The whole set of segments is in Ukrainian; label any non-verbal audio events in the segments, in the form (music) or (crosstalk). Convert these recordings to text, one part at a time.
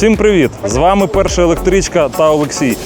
Всім привіт! З вами перша електричка та Олексій.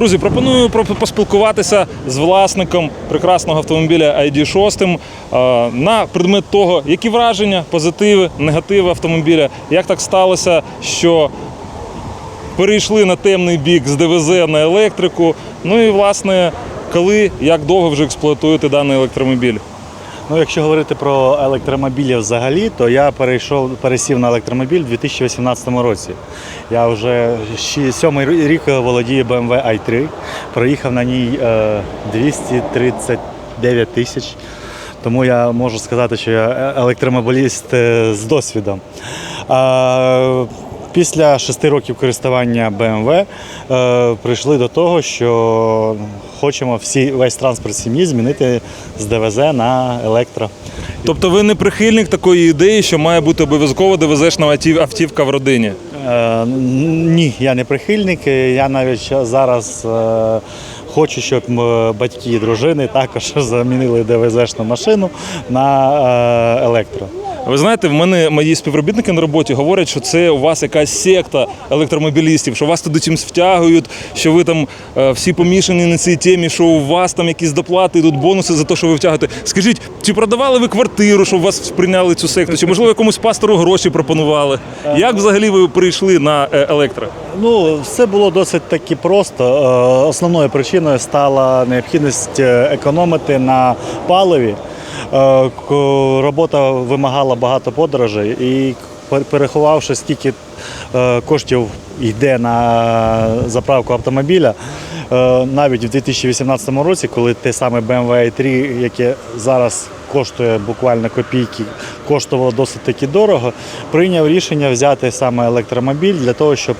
Друзі, пропоную про- поспілкуватися з власником прекрасного автомобіля ID6 е, на предмет того, які враження, позитиви, негативи автомобіля, як так сталося, що перейшли на темний бік з ДВЗ на електрику. Ну і власне, коли як довго вже експлуатуєте даний електромобіль. Ну, якщо говорити про електромобілі взагалі, то я перейшов, пересів на електромобіль у 2018 році. Я вже сьомий рік володію BMW i3. Проїхав на ній е, 239 тисяч. Тому я можу сказати, що я е- електромобіліст е, з досвідом. Після шести років користування BMW е, прийшли до того, що хочемо всі, весь транспорт сім'ї змінити з ДВЗ на електро. Тобто ви не прихильник такої ідеї, що має бути обов'язково ДВЗшна автів- автівка в родині? Е, ні, я не прихильник. Я навіть зараз е, хочу, щоб батьки і дружини також (laughs) замінили ДВЗшну машину на е, електро. Ви знаєте, в мене мої співробітники на роботі говорять, що це у вас якась секта електромобілістів, що вас туди чимось втягують, що ви там е, всі помішані на цій темі, що у вас там якісь доплати, йдуть бонуси за те, що ви втягуєте. Скажіть, чи продавали ви квартиру, щоб вас прийняли цю секту, чи можливо якомусь пастору гроші пропонували? Як взагалі ви прийшли на е, електро? Ну, все було досить таки просто. Е, Основною причиною стала необхідність економити на паливі. Е, Робота вимагала багато подорожей і переховавши скільки е, коштів йде на заправку автомобіля, е, навіть в 2018 році, коли те саме BMW i3, яке зараз коштує буквально копійки, коштувало досить таки дорого, прийняв рішення взяти саме електромобіль для того, щоб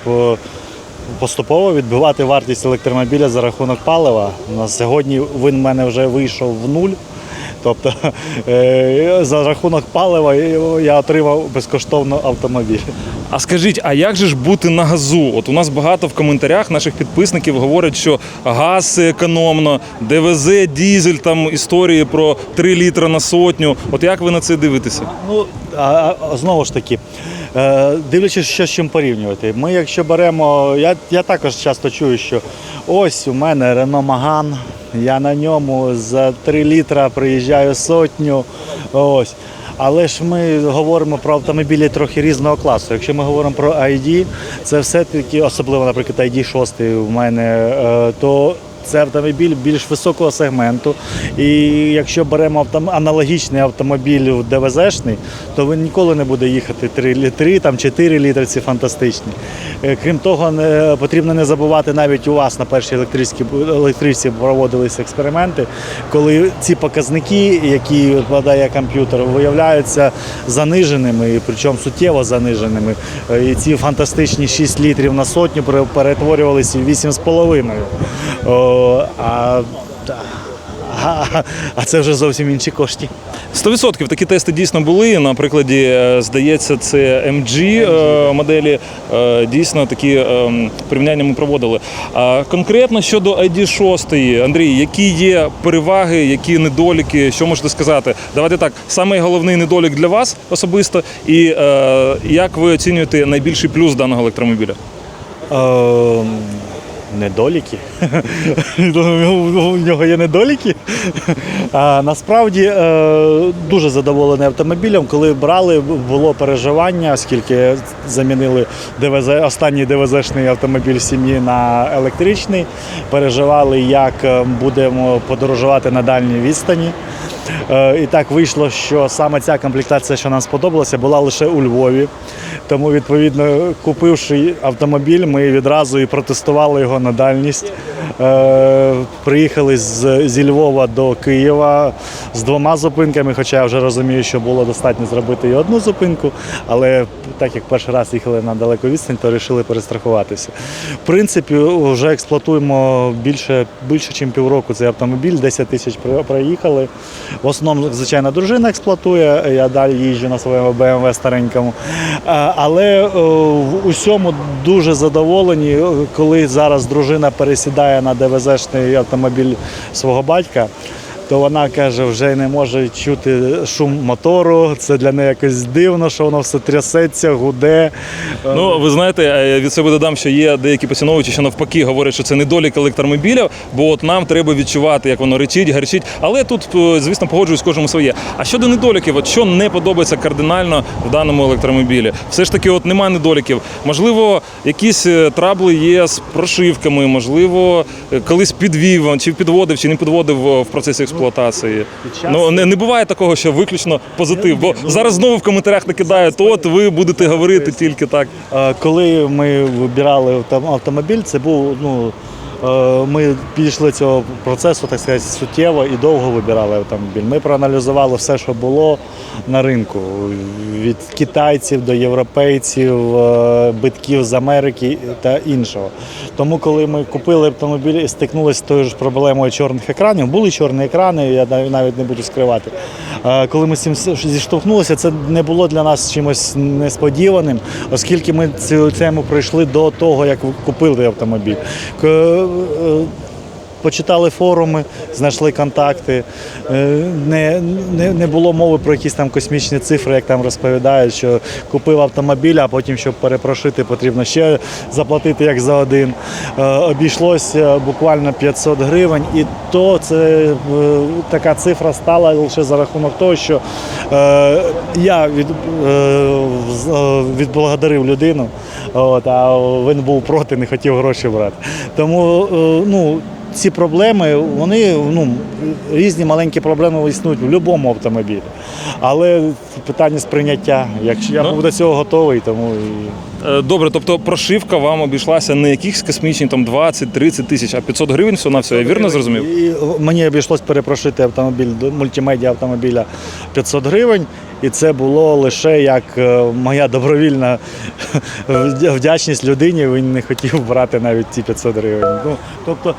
поступово відбивати вартість електромобіля за рахунок палива. На сьогодні він в мене вже вийшов в нуль. Тобто е, за рахунок палива я отримав безкоштовно автомобіль. А скажіть, а як же ж бути на газу? От у нас багато в коментарях наших підписників говорять, що газ економно, ДВЗ, дізель, там історії про 3 літри на сотню. От як ви на це дивитеся? Ну, а, а, знову ж таки, дивлячись, що з чим порівнювати. Ми, якщо беремо, я, я також часто чую, що ось у мене Рено Маган, я на ньому за 3 літра приїжджаю сотню. Ось. Але ж ми говоримо про автомобілі трохи різного класу. Якщо ми говоримо про ID, це все-таки, особливо, наприклад, ID 6 в мене, е, то це автомобіль більш високого сегменту. І якщо беремо аналогічний автомобіль ДВЗшний, то він ніколи не буде їхати 3 літри, там 4 літри, ці фантастичні. Е, Крім того, не, потрібно не забувати, навіть у вас на першій електричці, проводилися експерименти, коли ці показники, які вкладає комп'ютер, виявляються заниженими, і причому суттєво заниженими. Е, І ці фантастичні 6 літрів на сотню пере- перетворювалися в 8,5. О, а, а, (laughs) а це вже зовсім інші кошти. 100% такі тести дійсно були. На прикладі, е, здається, це MG е, моделі. Е, Дійсно такі е, порівняння ми проводили. А конкретно щодо ID6, Андрій, які є переваги, які недоліки, що можете сказати? Давайте так, самий головний недолік для вас особисто, і як ви оцінюєте найбільший плюс даного електромобіля? Недоліки. (laughs) У нього є недоліки. А, насправді е, дуже задоволений автомобілем. Коли брали, було переживання, оскільки замінили ДВЗ, останній ДВЗшний автомобіль сім'ї на електричний. Переживали, як е, будемо подорожувати на дальній відстані. Е, І так вийшло, що саме ця комплектація, що нам сподобалася, була лише у Львові. Тому, відповідно, купивши автомобіль, ми відразу і протестували його на дальність. Е, приїхали з, зі Львова до Києва з двома зупинками, хоча я вже розумію, що було достатньо зробити і одну зупинку, але так як перший раз їхали на далеку відстань, то вирішили перестрахуватися. В принципі, вже експлуатуємо більше, більше ніж півроку цей автомобіль, 10 тисяч проїхали. В основному, звичайно, дружина експлуатує, я далі їжджу на своєму BMW старенькому. Але е, в усьому дуже задоволені, е, коли зараз дружина пересідає на ДВЗ-шний автомобіль свого батька. То вона каже, вже не може чути шум мотору. Це для неї якось дивно, що воно все трясеться, гуде. Ну, ви знаєте, е, від себе додам, що є деякі поціновувачі, що навпаки говорять, що це недолік електромобіля, бо от нам треба відчувати, як воно речить, гарчить. Але тут, е, звісно, погоджуюсь, кожному своє. А щодо недоліків, от що не подобається кардинально в даному електромобілі? Все ж таки, от немає недоліків. Можливо, якісь е, трабли є з прошивками, можливо, колись підвів, чи підводив, чи не підводив в процесі експлуатації. Час- Ну не, не буває такого, що виключно позитив. Бо зараз знову в коментарях накидають, от ви будете говорити тільки так. Е, Коли ми вибирали авто- автомобіль, це був ну. Е, Ми підійшли цього процесу, так сказати, суттєво і довго вибирали автомобіль. Ми проаналізували все, що було на ринку: від китайців до європейців, е, битків з Америки та іншого. Тому, коли ми купили автомобіль і стикнулися з тою ж проблемою чорних екранів, були чорні екрани, я нав- навіть не буду скривати. Е, Коли ми з цим зіштовхнулися, це не було для нас чимось несподіваним, оскільки ми цю тему пройшли до того, як купили автомобіль. Е, Почитали форуми, знайшли контакти. Е, Не, не, не було мови про якісь там космічні цифри, як там розповідають, що купив автомобіль, а потім, щоб перепрошити, потрібно ще заплатити як за один. Е, Обійшлося буквально 500 гривень, і то це така цифра стала лише за рахунок того, що я від, відблагодарив людину, от, а він був проти, не хотів гроші брати. Тому е, ну, ці проблеми, вони ну, різні маленькі проблеми існують в будь-якому автомобілі. Але питання сприйняття. Якщо я Ну. був до цього готовий, тому і. Е, Добре, тобто прошивка вам обійшлася не якісь космічні там 20-30 тисяч, а 500 гривень всього на все. Я вірно зрозумів? І мені обійшлось перепрошити автомобіль мультимедіа автомобіля 500 гривень. І це було лише як е, моя добровільна (laughs) вдячність людині. Він не хотів брати навіть ці 500 гривень. Ну, тобто,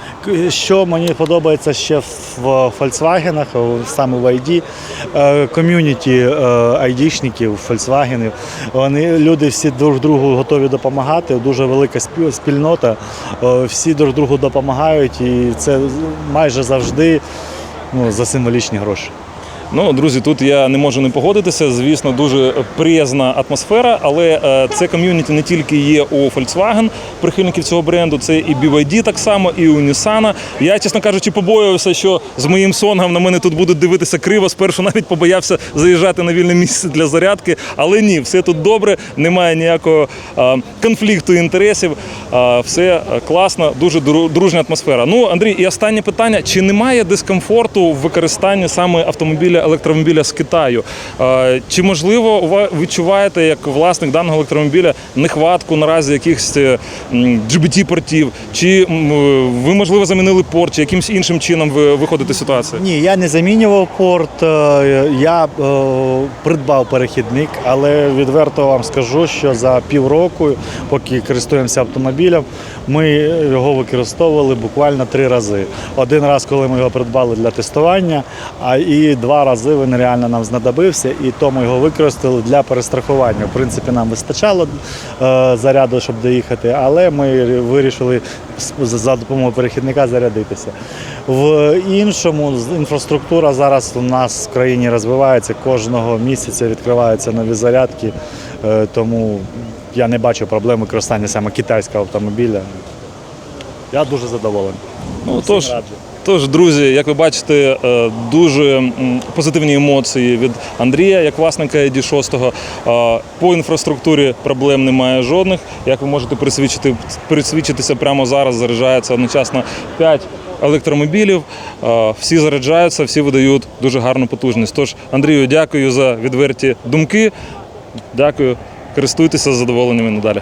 що мені подобається ще в Volkswagen, саме в ID, е, ком'юніті е, айдішників, Volkswagen, вони люди всі друг другу готові допомагати. Дуже велика спільнота. Е, Всі друг другу допомагають, і це майже завжди ну, за символічні гроші. Ну, друзі, тут я не можу не погодитися. Звісно, дуже приязна атмосфера, але е, це ком'юніті не тільки є у Volkswagen, прихильників цього бренду, це і BYD так само, і у Nissan. Я, чесно кажучи, побоювався, що з моїм сонгом на мене тут будуть дивитися криво. Спершу навіть побоявся заїжджати на вільне місце для зарядки. Але ні, все тут добре, немає ніякого е, конфлікту інтересів. Е, все класно, дуже дружня атмосфера. Ну, Андрій, і останнє питання: чи немає дискомфорту в використанні саме автомобіля електромобіля з Китаю? Е, Чи можливо ви відчуваєте як власник даного електромобіля нехватку наразі якихось е, м, GBT-портів? Чи ви можливо замінили порт, чи якимось іншим чином ви виходите з ситуації? Ні, я не замінював порт. е, Я придбав перехідник, але відверто вам скажу, що за півроку, поки користуємося автомобілем, ми його використовували буквально три рази. Один раз, коли ми його придбали для тестування, а і два рази він реально нам знадобився, і то ми його використали для перестрахування. В принципі, нам вистачало е, заряду, щоб доїхати, але ми вирішили за допомогою перехідника зарядитися. В іншому інфраструктура зараз у нас в країні розвивається. Кожного місяця відкриваються нові зарядки, е, тому я не бачу проблем використання саме китайського автомобіля. Я дуже задоволений. Ну тож. раджу. Тож, друзі, як ви бачите, е, дуже позитивні емоції від Андрія, як власника ID6. Е, По інфраструктурі проблем немає жодних. Як ви можете присвідчити, присвідчитися прямо зараз, заряджається одночасно 5 електромобілів. Е, Всі заряджаються, всі видають дуже гарну потужність. Тож, Андрію, дякую за відверті думки. Дякую. користуйтеся з задоволенням і надалі.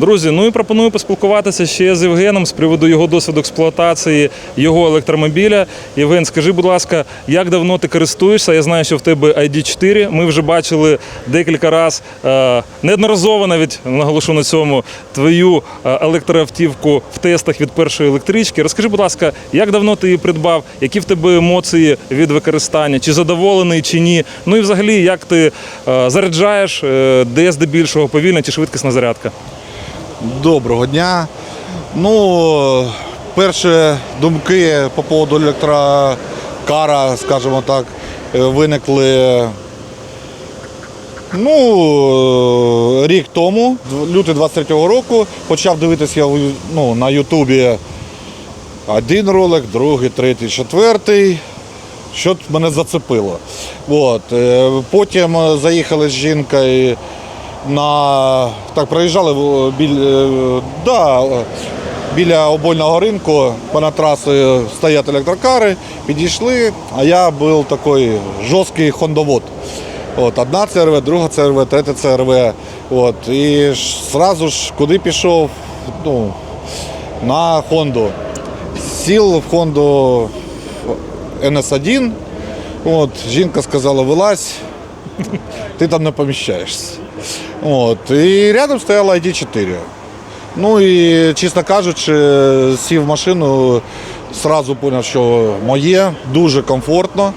Друзі, ну і пропоную поспілкуватися ще з Євгеном з приводу його досвіду експлуатації його електромобіля. Євген, скажи, будь ласка, як давно ти користуєшся? Я знаю, що в тебе ID4. Ми вже бачили декілька разів, е, неодноразово навіть наголошу на цьому, твою е, електроавтівку в тестах від першої електрички. Розкажи, будь ласка, як давно ти її придбав, які в тебе емоції від використання, чи задоволений, чи ні? Ну і взагалі, як ти е, заряджаєш, де здебільшого повільна чи швидкісна зарядка? Доброго дня. Ну, перші думки по поводу електрокара, скажімо так, е, виникли ну, рік тому, лютий 23-го року. Почав дивитися ну, на Ютубі один ролик, другий, третій, четвертий. Що мене зацепило. От. е, Потім е, заїхали з жінкою на. Так, проїжджали біль, е, да, біля обольного ринку, понад трасою стоять електрокари, підійшли, а я був такий жорсткий хондовод. От, одна ЦРВ, друга ЦРВ, третя ЦРВ. От, і ж зразу ж куди пішов? Ну, на Хонду. Сіл в Хонду NS1. От, жінка сказала, вилазь, (laughs) ти там не поміщаєшся. От, і рядом стояла ID4. Ну і, чесно кажучи, сів в машину, одразу зрозумів, що моє, дуже комфортно.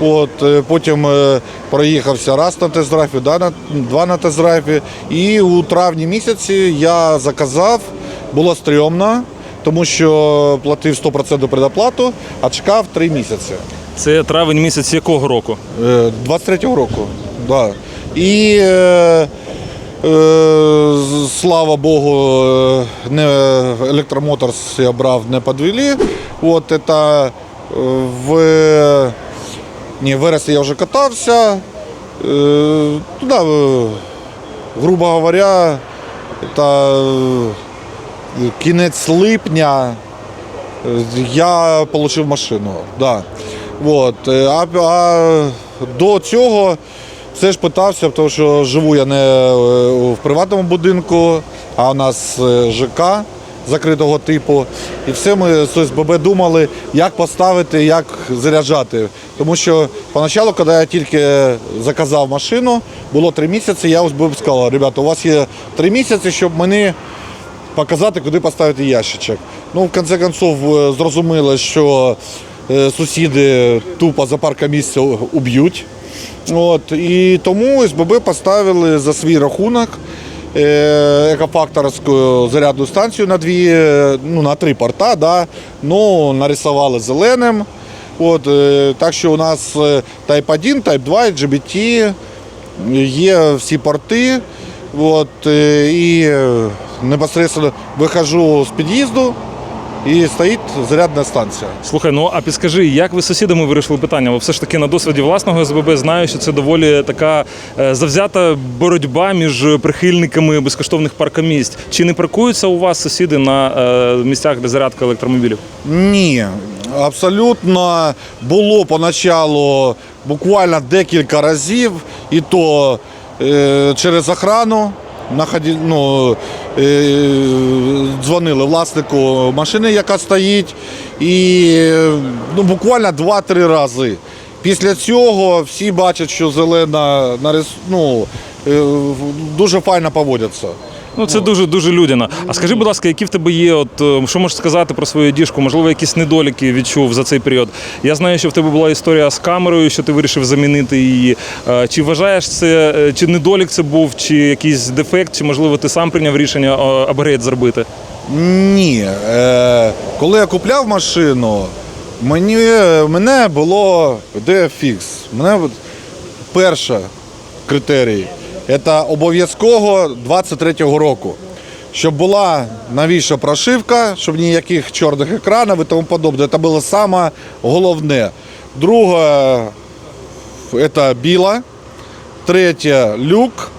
От, е, потім е, проїхався раз на тест-драйві, два на тест-драйві. І у травні місяці я заказав, було стрьомно, тому що платив 100% предоплату, а чекав 3 місяці. Це травень місяць якого року? Е, 23-го року. Да. І е, е, з- слава Богу, е, не електромоторс я брав, не подвели. От це е, в ні, вересні я вже катався. Е, Туди, е, грубо говоря, це е, кінець липня е, я отримав машину. Да. От. е, А, а до цього все ж питався, тому що живу я не е, в приватному будинку, а у нас е, ЖК закритого типу. І все ми з ОСББ думали, як поставити, як заряджати. Тому що поначалу, коли я тільки заказав машину, було три місяці, я ОСББ сказав, ребята, у вас є три місяці, щоб мені показати, куди поставити ящичок. Ну, в кінці концов, е, зрозуміло, що сусіди тупо за парка місця уб'ють. От, і тому СББ поставили за свій рахунок е, екофакторську зарядну станцію на дві, е, ну, на три порта, да, ну, нарисували зеленим. От, е, так що у нас Type 1, Type 2, GBT, є всі порти. От, і непосередньо виходжу з під'їзду і стоїть зарядна станція. Слухай, ну а підскажи, як ви з сусідами вирішили питання? Бо все ж таки на досвіді власного СББ знаю, що це доволі така е, завзята боротьба між прихильниками безкоштовних паркомісць. Чи не паркуються у вас сусіди на е, місцях для зарядки електромобілів? Ні, абсолютно було поначалу буквально декілька разів, і то е, через охрану наході, ну, е, дзвонили власнику машини, яка стоїть, і ну, буквально 2-3 рази. Після цього всі бачать, що зелена ну, е, дуже файно поводяться. Ну це дуже дуже людяно. А скажи, будь ласка, які в тебе є? От е, що можеш сказати про свою діжку? Можливо, якісь недоліки відчув за цей період. Я знаю, що в тебе була історія з камерою, що ти вирішив замінити її. Е, Чи вважаєш це, е, чи недолік це був, чи якийсь дефект, чи можливо ти сам прийняв рішення апгрейд зробити? Ні. Е, коли я купляв машину, мені, мене було де фікс. Мене от перший критерій це обов'язково 23-го року. Щоб була новіша прошивка, щоб ніяких чорних екранів і тому подобне. Це було саме головне. Друге це біла. Третє люк.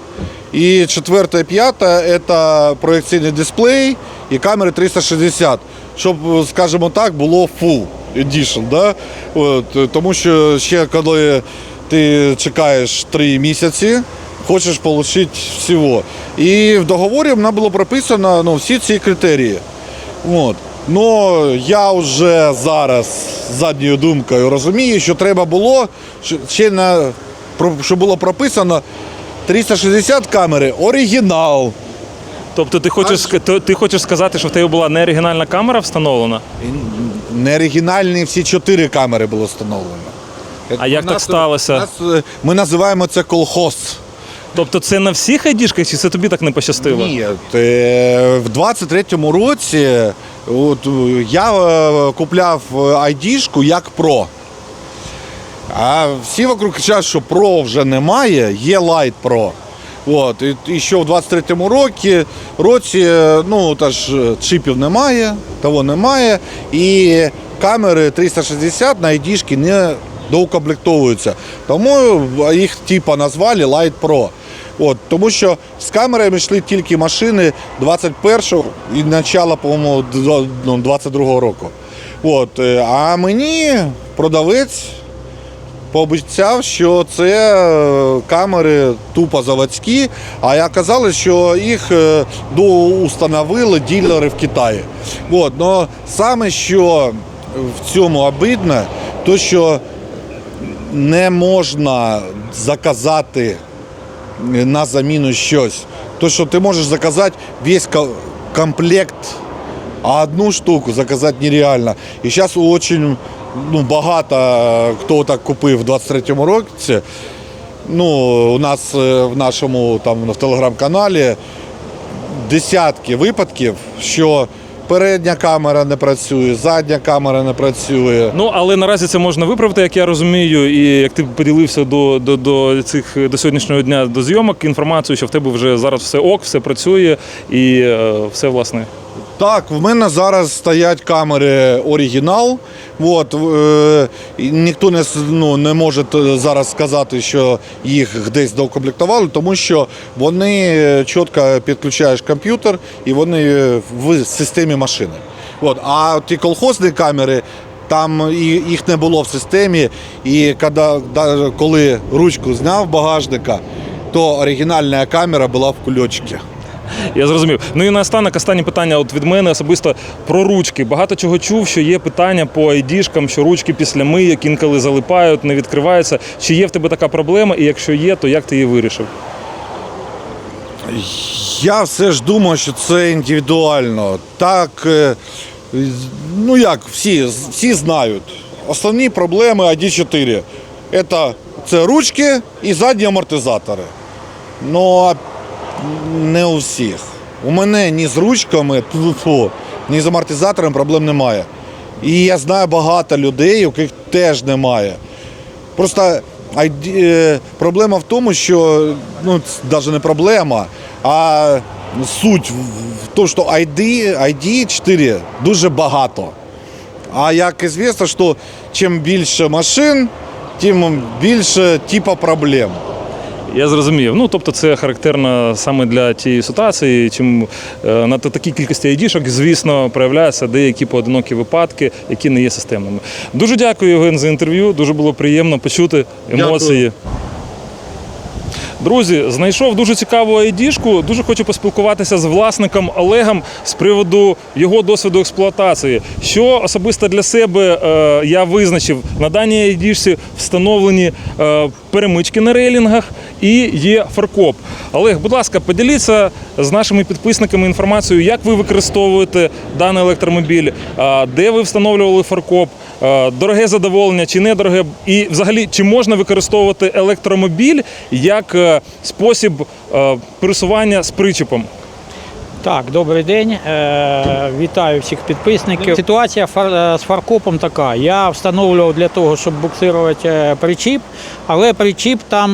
І четверте і п'яте це проєкційний дисплей і камери 360, щоб, скажімо так, було full edition. Да? От, тому що ще коли ти чекаєш три місяці, хочеш отримати всього. І в договорі в мене було прописано ну, всі ці критерії. От. Ну, я вже зараз задньою думкою розумію, що треба було ще на що було прописано 360 камери оригінал. Тобто ти хочеш, ска- ти хочеш сказати, що в тебе була не оригінальна камера встановлена? Не оригінальні всі чотири камери було встановлено. А як У так сталося? нас, е, ми називаємо це колхоз. Тобто це на всіх айдішках, чи це тобі так не пощастило? Ні, е, в 23-му році от, я е, купляв е, айдішку як про. А всі вокруг кричать, що про вже немає, є Light Pro. От, і, і що в 23-му році, році е, ну, та ж, чипів немає, того немає. І камери 360 на айдішки не доукомплектовуються. Тому їх типа назвали Light Pro. От, тому що з камерами йшли тільки машини 21-го і начала, по-моєму, ну, 22-го року. От, е, а мені продавець пообіцяв, що це е, камери тупо заводські, а я казали, що їх е, доустановили ділери в Китаї. От, но саме що в цьому обидно, то що не можна заказати на заміну щось. То, що ти можеш заказати весь комплект, а одну штуку заказати нереально. І зараз очень ну, багато е, хто так купив в 23-му році. Ну, у нас е, в нашому там в телеграм-каналі десятки випадків, що передня камера не працює, задня камера не працює. Ну але наразі це можна виправити, як я розумію, і як ти поділився до, до, до цих до сьогоднішнього дня до зйомок інформацію, що в тебе вже зараз все ок, все працює і е, все власне. Так, в мене зараз стоять камери оригінал. От, е, ніхто не, ну, не може зараз сказати, що їх десь доукомплектували, тому що вони е, чітко підключаєш комп'ютер і вони е, в системі машини. От, а ті колхозні камери. Там їх не було в системі, і коли, ручку зняв багажника, то оригінальна камера була в кульочці. (laughs) Я зрозумів. Ну і наостанок останнє питання от від мене особисто про ручки. Багато чого чув, що є питання по айдішкам, що ручки після мийок інколи залипають, не відкриваються. Чи є в тебе така проблема? І якщо є, то як ти її вирішив? Я все ж думаю, що це індивідуально. Так, е, ну як всі, всі знають. Основні проблеми ID4 це, це ручки і задні амортизатори. Ну, а не у всіх. У мене ні з ручками, (laughs) ні з амортизатором проблем немає. І я знаю багато людей, у яких теж немає. Просто е, проблема в тому, що ну, навіть не проблема, а суть в тому, що ID, ID 4 дуже багато. А як звісно, що чим більше машин, тим більше типу проблем. Я зрозумів. Ну тобто, це характерно саме для тієї ситуації. Чим е, на такій кількості айдішок, звісно, проявляються деякі поодинокі випадки, які не є системними. Дуже дякую, Євген, за інтерв'ю. Дуже було приємно почути емоції. Друзі, знайшов дуже цікаву айдішку. Дуже хочу поспілкуватися з власником Олегом з приводу його досвіду експлуатації. Що особисто для себе е, я визначив на даній айдішці встановлені е, перемички на рейлінгах і є фаркоп. Олег, будь ласка, поділіться з нашими підписниками інформацією, як ви використовуєте даний електромобіль, де ви встановлювали фаркоп, дороге задоволення чи недороге, і взагалі чи можна використовувати електромобіль як е, спосіб е, пересування з причепом. Так, добрий день. Е, вітаю всіх підписників. Ситуація е, з фаркопом така. Я встановлював для того, щоб буксирувати е, причіп, але причіп там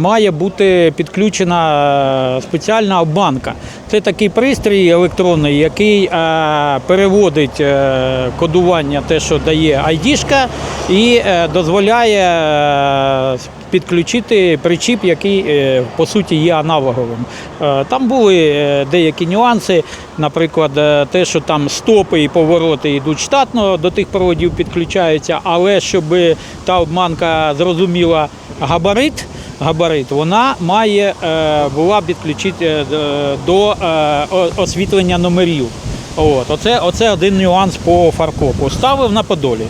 має бути підключена спеціальна обманка. Це такий пристрій електронний, який переводить кодування, те, що дає айдішка, і дозволяє підключити причіп, який е, по суті є аналоговим. Е, Там були е, деякі нюанси, наприклад, те, що там стопи і повороти йдуть штатно, до тих проводів підключаються, але щоб та обманка зрозуміла габарит габарит, вона має була підключити до освітлення номерів. От, оце, оце один нюанс по фаркопу. Ставив на Подолі.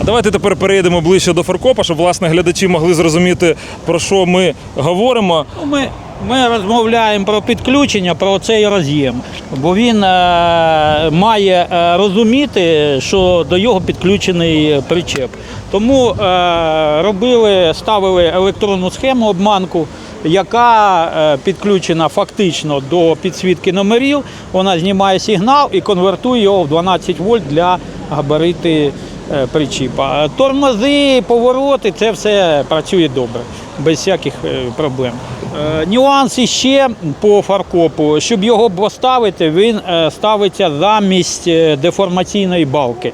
А давайте тепер перейдемо ближче до фаркопа, щоб власне глядачі могли зрозуміти, про що ми говоримо. Ну, Ми, ми розмовляємо про підключення, про цей роз'єм, бо він е, має е, розуміти, що до його підключений причеп. Тому е, робили, ставили електронну схему обманку, яка е, підключена фактично до підсвітки номерів. Вона знімає сигнал і конвертує його в 12 вольт для габарити причіпа. Тормози, повороти це все працює добре, без всяких е, проблем. Е, Нюанс іще по фаркопу. Щоб його поставити, він е, ставиться замість деформаційної балки.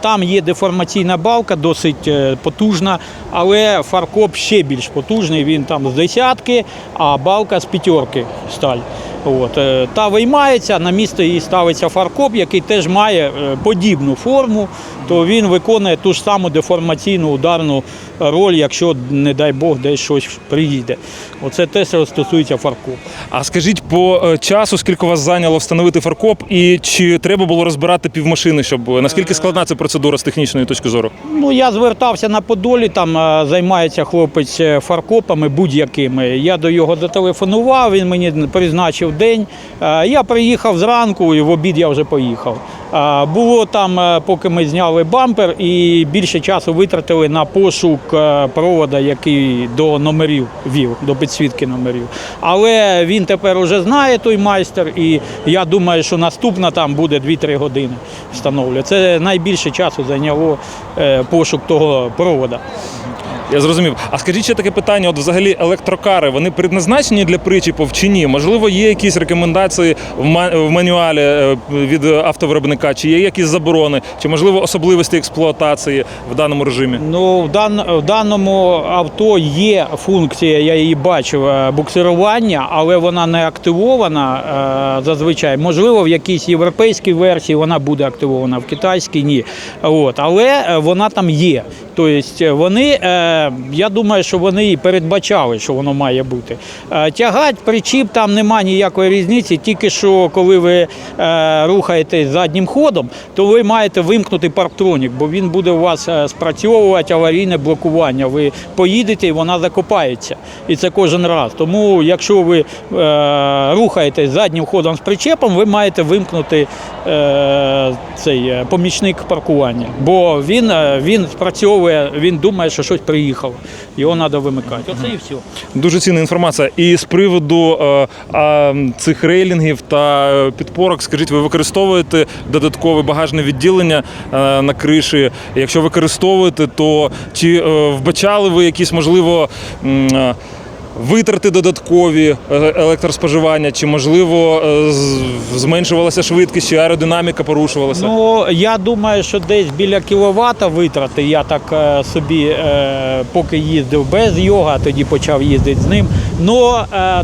Там є деформаційна балка, досить потужна, але фаркоп ще більш потужний. Він там з десятки, а балка з п'ятерки сталь. От, та виймається, на місце її ставиться фаркоп, який теж має подібну форму, то він виконує ту ж саму деформаційну ударну роль, якщо, не дай Бог, десь щось приїде. Оце те, що стосується фаркопу. А скажіть по е, часу, скільки вас зайняло встановити фаркоп, і чи треба було розбирати півмашини, щоб наскільки складна ця процедура з технічної точки зору? Ну, я звертався на Подолі, там е, займається хлопець е, фаркопами будь-якими. Я до його зателефонував, він мені призначив день. Е, Я приїхав зранку і в обід я вже поїхав. Е, Було там, е, поки ми зняли бампер, і більше часу витратили на пошук е, провода, який до номерів вів, до підсвітки номерів. Але він тепер уже знає той майстер, і я думаю, що наступна там буде 2-3 години встановлює. Це найбільше часу зайняло е, пошук того провода. Я зрозумів. А скажіть ще таке питання: от взагалі електрокари вони предназначені для причіпів чи ні? Можливо, є якісь рекомендації в ма- в мануалі е, від автовиробника, чи є якісь заборони, чи можливо особливості експлуатації в даному режимі? Ну, в, дан, в даному авто є функція, я її бачив, е, буксирування, але вона не активована е, зазвичай. Можливо, в якійсь європейській версії вона буде активована, в китайській ні. От, але вона там є. Тобто вони, я думаю, що вони і передбачали, що воно має бути. Е, Тягать причіп там немає ніякої різниці, тільки що коли ви е, рухаєтесь заднім ходом, то ви маєте вимкнути парктронік, бо він буде у вас е, спрацьовувати аварійне блокування. Ви поїдете і вона закопається. І це кожен раз. Тому, якщо ви рухаєтесь заднім ходом з причепом, ви маєте вимкнути цей помічник паркування. Бо він, він спрацьовує, він думає, що щось приїхало. Його треба вимикати. Оце і все. Дуже цінна інформація. І з приводу е, е, цих рейлінгів та е, підпорок, скажіть, ви використовуєте додаткове багажне відділення е, на криші? Якщо використовуєте, то чи е, вбачали ви якісь можливо? е, Витрати додаткові е, електроспоживання, чи можливо е, зменшувалася швидкість, чи аеродинаміка порушувалася? Ну, я думаю, що десь біля кіловата витрати. Я так е, собі поки їздив без його, а тоді почав їздити з ним. Ну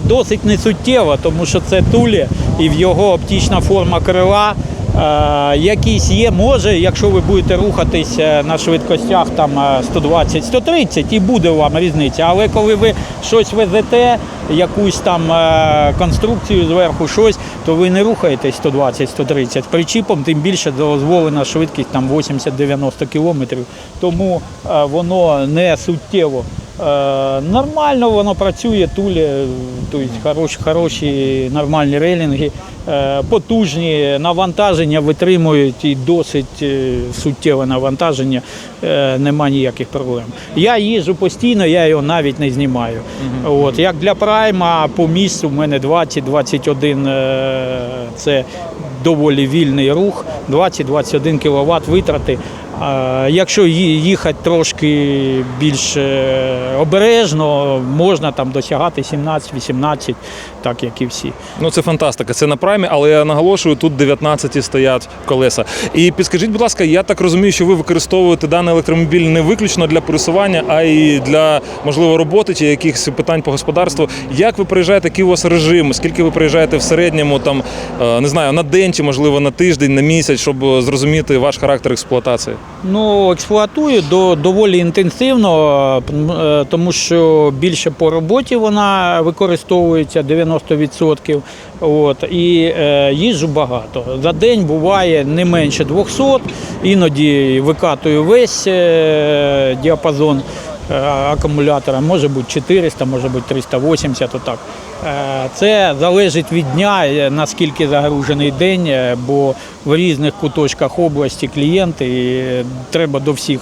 досить несуттєво, тому що це тулі і в його оптична форма крила. Е, якісь є, може, якщо ви будете рухатись е, на швидкостях там е, 120-130, і буде вам різниця. Але коли ви щось везете, якусь там е, конструкцію зверху, щось, то ви не рухаєтесь 120-130. Причіпом тим більше дозволена швидкість там 80-90 кілометрів. Тому е, воно не суттєво. Е, Нормально воно працює, тулі, тобто хороші, хороші нормальні рейлінги, е, потужні, навантаження витримують і досить е, суттєве навантаження, нема ніяких проблем. Я їжджу постійно, я його навіть не знімаю. От, як для прайма по місцю в мене 20-21 е, це доволі вільний рух, 20-21 кВт витрати. Якщо їхати трошки більш е, обережно, можна там досягати 17-18, так як і всі. Ну це фантастика. Це на праймі, але я наголошую, тут 19 стоять колеса. І підскажіть, будь ласка, я так розумію, що ви використовуєте даний електромобіль не виключно для пересування, а й для можливо роботи чи якихось питань по господарству. Як ви приїжджаєте, який у вас режим? Скільки ви приїжджаєте в середньому, там е, не знаю, на день чи можливо на тиждень, на місяць, щоб зрозуміти ваш характер експлуатації? Ну, експлуатую до, доволі інтенсивно, е, тому що більше по роботі вона використовується 90%. От, і е, їжджу багато. За день буває не менше 200, іноді викатую весь е, діапазон акумулятора, може бути 400, може бути 380, отак. Е, Це залежить від дня, е, наскільки загружений день, е, бо в різних куточках області клієнти і е, треба до всіх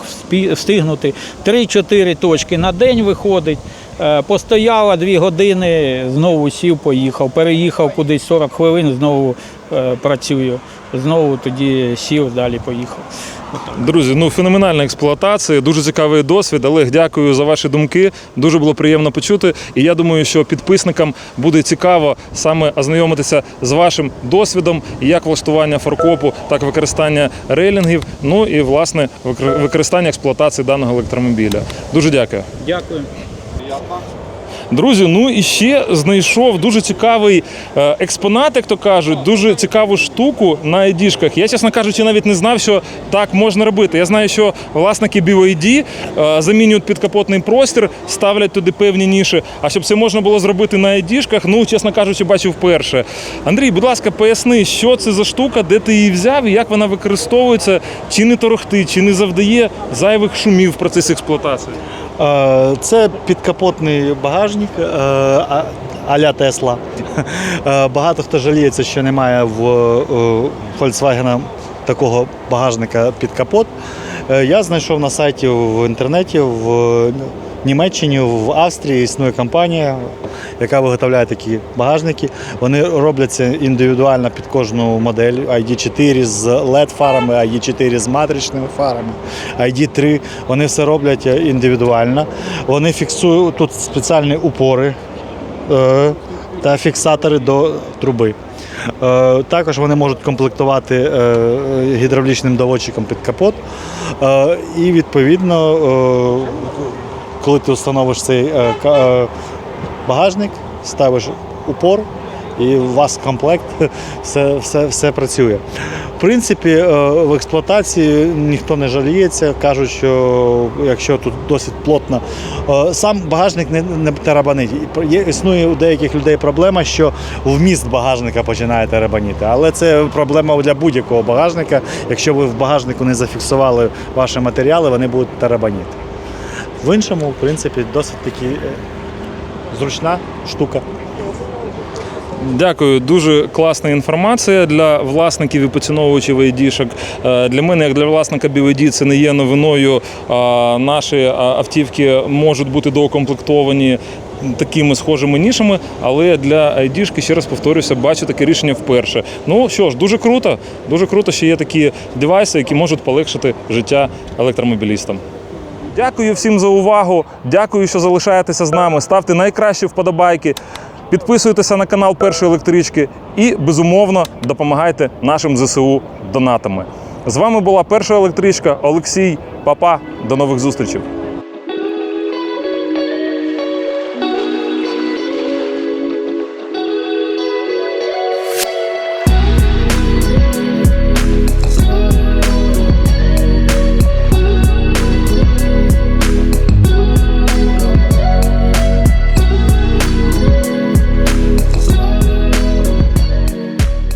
встигнути. 3-4 точки на день виходить. Е, Постояла 2 години, знову сів, поїхав. Переїхав кудись 40 хвилин, знову е, працюю. Знову тоді сів, далі поїхав. Друзі, ну феноменальна експлуатація, дуже цікавий досвід. Олег, дякую за ваші думки. Дуже було приємно почути. І я думаю, що підписникам буде цікаво саме ознайомитися з вашим досвідом, як влаштування фаркопу, так і використання рейлінгів. Ну і власне використання експлуатації даного електромобіля. Дуже дякую. Дякую. Друзі, ну і ще знайшов дуже цікавий е, експонат, як то кажуть, дуже цікаву штуку на айдішках. Я, чесно кажучи, навіть не знав, що так можна робити. Я знаю, що власники BYD е, замінюють підкапотний простір, ставлять туди певні ніші. А щоб це можна було зробити на айдішках, ну, чесно кажучи, бачив вперше. Андрій, будь ласка, поясни, що це за штука, де ти її взяв і як вона використовується, чи не торохти, чи не завдає зайвих шумів в процесі експлуатації. Е, Це підкапотний багажник е, а-ля Тесла. (laughs) Е, Багато хто жаліється, що немає в Volkswagen такого багажника під капот. Я знайшов на сайті в інтернеті в Німеччині, в Австрії існує компанія, яка виготовляє такі багажники. Вони робляться індивідуально під кожну модель. ID4 з LED-фарами, ID4 з матричними фарами, ID3. Вони все роблять е, індивідуально. Вони фіксують тут спеціальні упори е, та фіксатори до труби. Е, Також вони можуть комплектувати гідравлічним доводчиком під капот. І відповідно, коли ти встановиш цей е, е, багажник, ставиш упор. І у вас комплект, (laughs) все, все, все працює. В принципі, е, в експлуатації ніхто не жаліється, кажуть, що якщо тут досить плотно, сам багажник не, не тарабанить. Існує у деяких людей проблема, що вміст багажника починає тарабаніти. Але це проблема для будь-якого багажника. Якщо ви в багажнику не зафіксували ваші матеріали, вони будуть тарабаніти. В іншому, в принципі, досить таки е, зручна штука. Дякую, дуже класна інформація для власників і поціновувачів айдішок. Е, Для мене, як для власника BYD, це не є новиною. Наші автівки можуть бути доукомплектовані такими схожими нішами, але для айдішки, ще раз повторюся, бачу таке рішення вперше. Ну що ж, дуже круто, дуже круто, що є такі девайси, які можуть полегшити життя електромобілістам. Дякую всім за увагу. Дякую, що залишаєтеся з нами. Ставте найкращі вподобайки. Підписуйтеся на канал Першої електрички і безумовно допомагайте нашим ЗСУ донатами. З вами була перша електричка Олексій Папа. До нових зустрічей.